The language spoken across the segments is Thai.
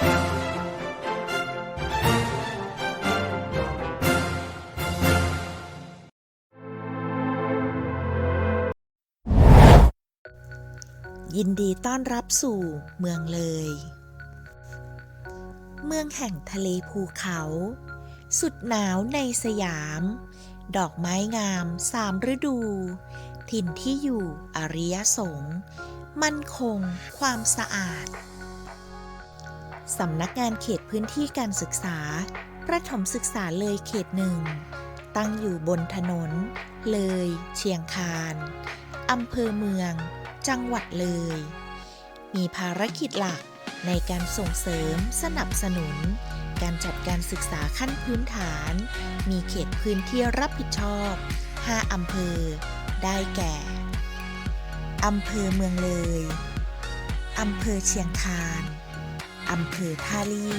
ยินดีต้อนรับสู่เมืองเลย เมืองแห่งทะเลภูเขา สุดหนาวในสยาม ดอกไม้งามสามฤดู ถิ่นที่อยู่อริยสงฆ์มั่นคงความสะอาด สำนักงานเขตพื้นที่การศึกษา ประถมศึกษาเลยเขตหนึ่ง ตั้งอยู่บนถนน เลย เชียงคานอำเภอเมือง จังหวัดเลย มีภารกิจหลักในการส่งเสริมสนับสนุน การจัดการศึกษาขั้นพื้นฐาน มีเขตพื้นที่รับผิดชอบ 5 อำเภอ ได้แก่ อำเภอเมืองเลย อำเภอเชียงคาน อำเภอท่าลี่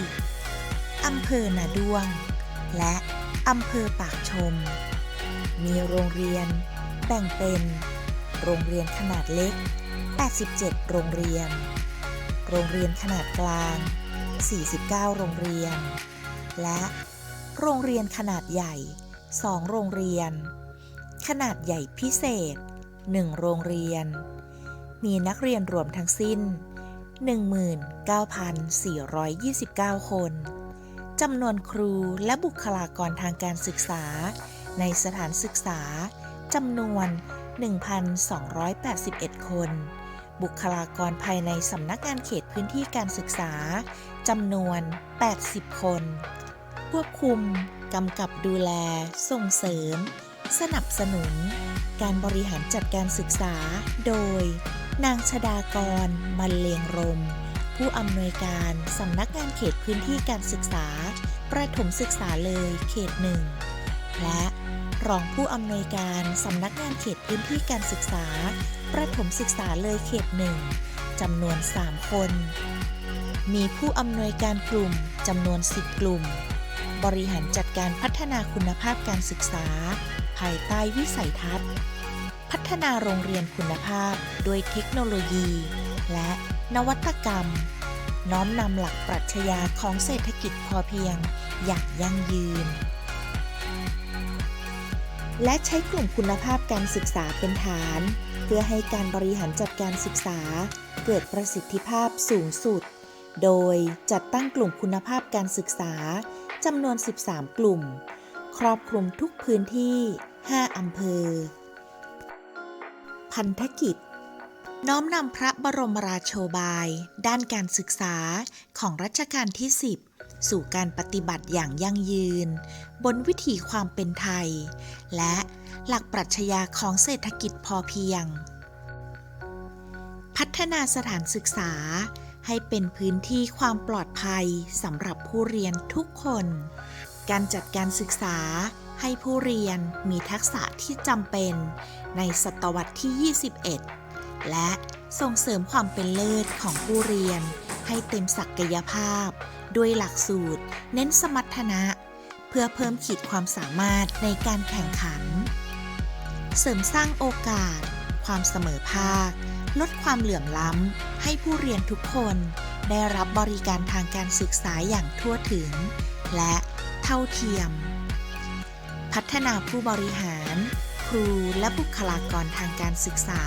อำเภอนาด้วง และอำเภอปากชม มีโรงเรียน แบ่งเป็น โรงเรียนขนาดเล็ก 87 โรงเรียน โรงเรียนขนาดกลาง 49 โรงเรียน และโรงเรียนขนาดใหญ่ 2 โรงเรียน ขนาดใหญ่พิเศษ 1 โรงเรียน มีนักเรียนรวมทั้งสิ้น 19,429 คน จำนวนครูและบุคลากรทางการศึกษา ในสถานศึกษา จำนวน 1,281 คน บุคลากรภายในสำนักงานเขตพื้นที่การศึกษา จำนวน 80 คน ควบคุม กำกับดูแล ส่งเสริม สนับสนุน การบริหารจัดการศึกษา โดย นางชดากรมันเลงรม ผู้อำนวยการสำนักงานเขตพื้นที่การศึกษา ประถมศึกษาเลยเขตหนึ่ง และรองผู้อำนวยการสำนักงานเขตพื้นที่การศึกษา ประถมศึกษาเลยเขตหนึ่งจำนวน 3 คน มีผู้อำนวยการกลุ่มจำนวน 10 กลุ่ม บริหารจัดการพัฒนาคุณภาพการศึกษา ภายใต้วิสัยทัศน์ พัฒนาโรงเรียนคุณภาพ ด้วยเทคโนโลยี และนวัตกรรม น้อมนำหลักปรัชญาของเศรษฐกิจพอเพียง อย่างยั่งยืน และใช้กลุ่มคุณภาพการศึกษาเป็นฐาน เพื่อให้การบริหารจัดการศึกษา เกิดประสิทธิภาพสูงสุด โดยจัดตั้งกลุ่มคุณภาพการศึกษาจำนวน 13 กลุ่ม ครอบคลุมทุกพื้นที่ 5 อำเภอ พันธกิจ น้อมนำพระบรมราโชบาย ด้านการศึกษาของรัชกาลที่ 10 สู่การปฏิบัติอย่างยั่งยืน บนวิถีความเป็นไทย และหลักปรัชญาของเศรษฐกิจพอเพียง พัฒนาสถานศึกษาให้เป็นพื้นที่ความปลอดภัยสำหรับผู้เรียนทุกคน การจัดการศึกษา ให้ผู้เรียนมีทักษะที่จำเป็นในศตวรรษที่ 21 และส่งเสริมความเป็นเลิศของผู้เรียน ให้เต็มศักยภาพ ด้วยหลักสูตร เน้นสมรรถนะ เพื่อเพิ่มขีดความสามารถในการแข่งขัน เสริมสร้างโอกาส ความเสมอภาค ลดความเหลื่อมล้ำ ให้ผู้เรียนทุกคนได้รับบริการทางการศึกษาอย่างทั่วถึง และเท่าเทียม พัฒนาผู้บริหาร ครูและบุคลากรทางการศึกษา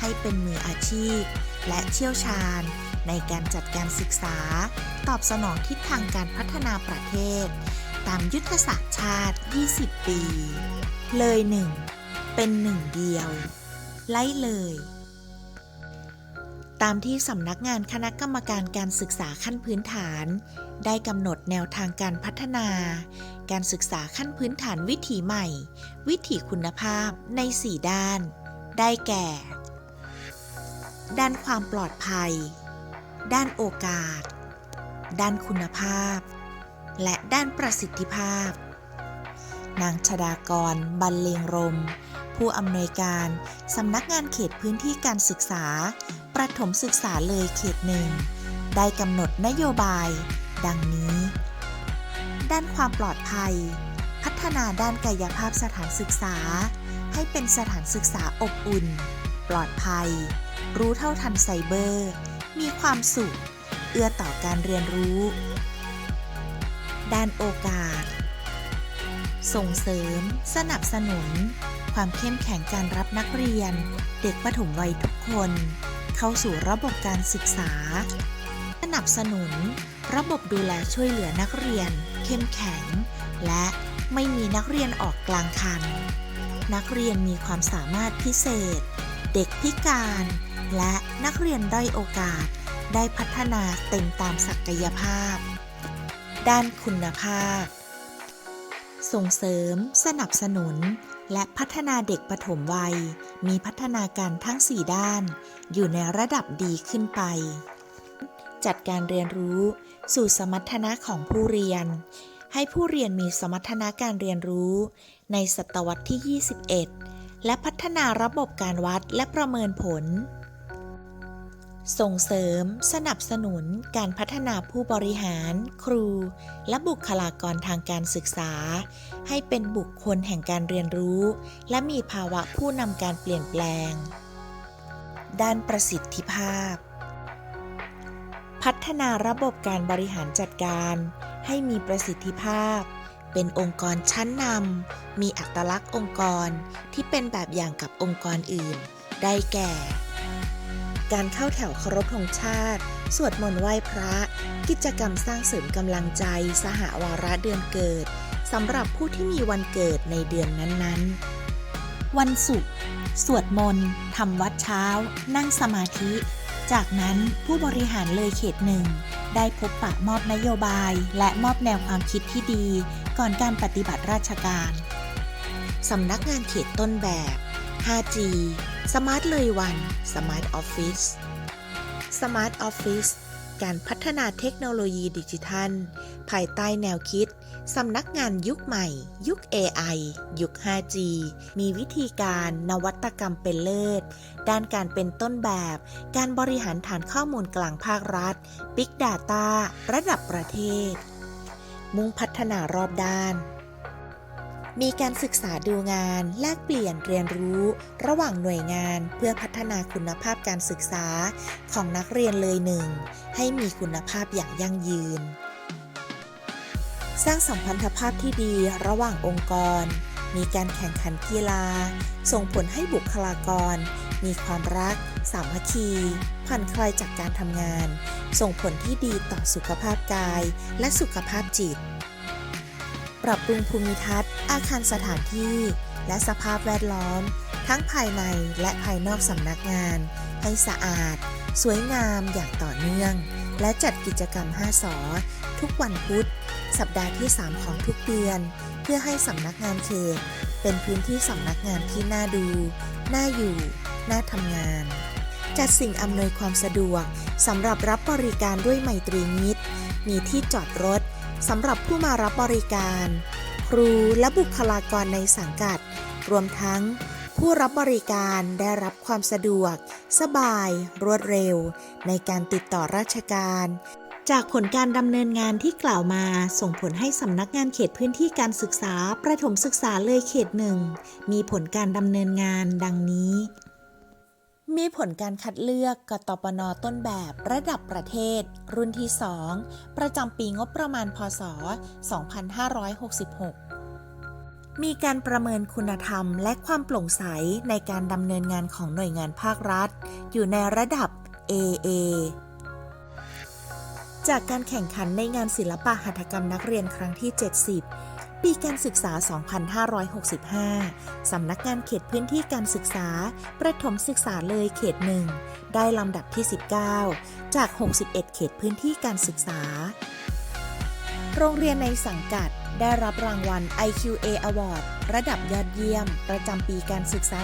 ให้เป็นมืออาชีพ และเชี่ยวชาญ ในการจัดการศึกษา ตอบสนองทิศทางการพัฒนาประเทศ ตามยุทธศาสตร์ชาติ 20 ปี เลยหนึ่งเป็นหนึ่งเดียว ไล่เลย ตามที่สำนักงานคณะกรรมการการศึกษาขั้นพื้นฐาน ได้กำหนดแนวทางการพัฒนา การศึกษาขั้นพื้นฐานวิถีใหม่ วิถีคุณภาพใน 4 ด้าน ได้แก่ ด้านความปลอดภัย ด้านโอกาส ด้านคุณภาพ และด้านประสิทธิภาพ นางชดากรบรรเลงรม ผู้อำนวยการสำนักงานเขตพื้นที่การศึกษา ประถมศึกษาเลยเขตหนึ่ง ได้กำหนดนโยบาย ดังนี้ ด้านความปลอดภัย พัฒนาด้านกายภาพสถานศึกษา ให้เป็นสถานศึกษาอบอุ่น ปลอดภัย รู้เท่าทันไซเบอร์ มีความสุข เอื้อต่อการเรียนรู้ ด้านโอกาส ส่งเสริม สนับสนุน ความเข้มแข็งการรับนักเรียน เด็กประถมวัยทุกคน เข้าสู่ระบบการศึกษา สนับสนุน ระบบดูแลช่วยเหลือนักเรียน เข้มแข็ง และไม่มีนักเรียนออกกลางคัน นักเรียนมีความสามารถพิเศษ เด็กพิการ และนักเรียนด้อยโอกาส ได้พัฒนาเต็มตามศักยภาพ ด้านคุณภาพ ส่งเสริม สนับสนุน และพัฒนาเด็กปฐมวัย มีพัฒนาการทั้ง 4 ด้าน อยู่ในระดับดีขึ้นไป จัดการเรียนรู้ สู่สมรรถนะของผู้เรียน ให้ผู้เรียนมีสมรรถนะการเรียนรู้ ในศตวรรษที่ 21 และพัฒนาระบบการวัดและประเมินผล ส่งเสริม สนับสนุนการพัฒนาผู้บริหาร ครู และบุคลากรทางการศึกษา ให้เป็นบุคคลแห่งการเรียนรู้ และมีภาวะผู้นำการเปลี่ยนแปลง ด้านประสิทธิภาพ พัฒนาระบบการบริหารจัดการ ให้มีประสิทธิภาพ เป็นองค์กรชั้นนำมีอัตลักษณ์องค์กรที่เป็นแบบอย่างกับองค์กรอื่น ได้แก่ การเข้าแถวเคารพธงชาติ สวดมนต์ไหว้พระ กิจกรรมสร้างเสริมกำลังใจ สหวาระเดือนเกิดสำหรับผู้ที่มีวันเกิดในเดือนนั้นๆ วันศุกร์สวดมนต์ทำวัดเช้า นั่งสมาธิ จากนั้นผู้บริหารเลยเขตหนึ่ง ได้พบปะมอบนโยบาย และมอบแนวความคิดที่ดี ก่อนการปฏิบัติราชการสำนักงานเขตต้นแบบ 5G Smart เลยวัน Smart Office Smart Office การพัฒนาเทคโนโลยีดิจิทัล ภายใต้แนวคิด สำนักงานยุคใหม่ ยุค AI ยุค 5G มีวิธีการนวัตกรรมเป็นเลิศ ด้านการเป็นต้นแบบ การบริหารฐานข้อมูลกลางภาครัฐ Big Data ระดับประเทศ มุ่งพัฒนารอบด้าน มีการศึกษาดูงาน แลกเปลี่ยนเรียนรู้ ระหว่างหน่วยงานเพื่อพัฒนาคุณภาพการศึกษาของนักเรียนเลยหนึ่ง ให้มีคุณภาพอย่างยั่งยืน สร้างสัมพันธภาพที่ดีระหว่างองค์กร มีการแข่งขันกีฬา ส่งผลให้บุคลากร มีความรัก สามัคคีผ่อนคลายจากการทำงาน ส่งผลที่ดีต่อสุขภาพกายและสุขภาพจิต ปรับปรุงภูมิทัศน์ อาคารสถานที่ และสภาพแวดล้อม ทั้งภายในและภายนอกสำนักงาน ให้สะอาด สวยงามอย่างต่อเนื่อง และจัดกิจกรรม 5 สอ ทุกวันพุธ สัปดาห์ที่ 3 ของทุกเดือน เพื่อให้สำนักงานเขต เป็นพื้นที่สำนักงานที่น่าดู น่าอยู่ น่าทำงาน จัดสิ่งอำนวยความสะดวกสำหรับรับบริการด้วยไมตรีมิตร มีที่จอดรถ สำหรับผู้มารับบริการ ครูและบุคลากรในสังกัด รวมทั้งผู้รับบริการได้รับความสะดวก สบาย รวดเร็ว ในการติดต่อราชการ จากผลการดำเนินงานที่กล่าวมาส่งผลให้สำนักงานเขตพื้นที่การศึกษา ประถมศึกษาเลยเขตหนึ่งมีผลการดำเนินงานดังนี้ มีผลการคัดเลือกกตปนต้นแบบระดับประเทศ รุ่นที่ 2 ประจำปีงบประมาณพศ 2566 มีการประเมินคุณธรรมและความโปร่งใสในการดำเนินงานของหน่วยงานภาครัฐ อยู่ในระดับ AA จากการแข่งขันในงานศิลปะหัตถกรรมนักเรียนครั้งที่ 70 ปีการศึกษา 2565 สำนักงานเขตพื้นที่การศึกษา ประถมศึกษาเลยเขตหนึ่ง ได้ลำดับที่ 19 จาก 61 เขตพื้นที่การศึกษา โรงเรียนในสังกัดได้รับรางวัล IQA Award ระดับยอดเยี่ยม ประจำปีการศึกษา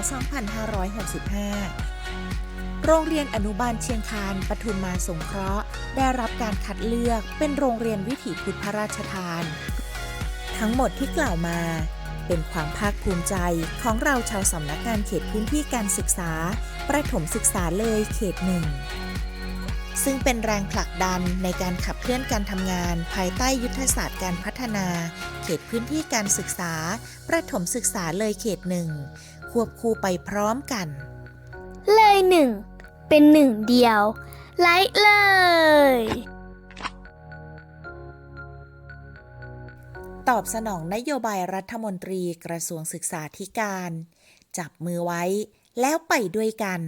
2565โรงเรียนอนุบาลเชียงคานปทุมมาสงเคราะห์ ได้รับการคัดเลือกเป็นโรงเรียนวิถีพุทธพระราชทาน ทั้งหมดที่กล่าวมา เป็นความภาคภูมิใจของเราชาวสำนักงานเขตพื้นที่การศึกษา ประถมศึกษาเลยเขตหนึ่งซึ่งเป็นแรงผลักดันในการขับเคลื่อนการทำงาน ภายใต้ยุทธศาสตร์การพัฒนา เขตพื้นที่การศึกษา ประถมศึกษาเลยเขตหนึ่งควบคู่ไปพร้อมกัน เลยหนึ่งเป็นหนึ่งเดียวไลค์เลย ตอบสนองนโยบายรัฐมนตรีกระทรวงศึกษาธิการ จับมือไว้แล้วไปด้วยกัน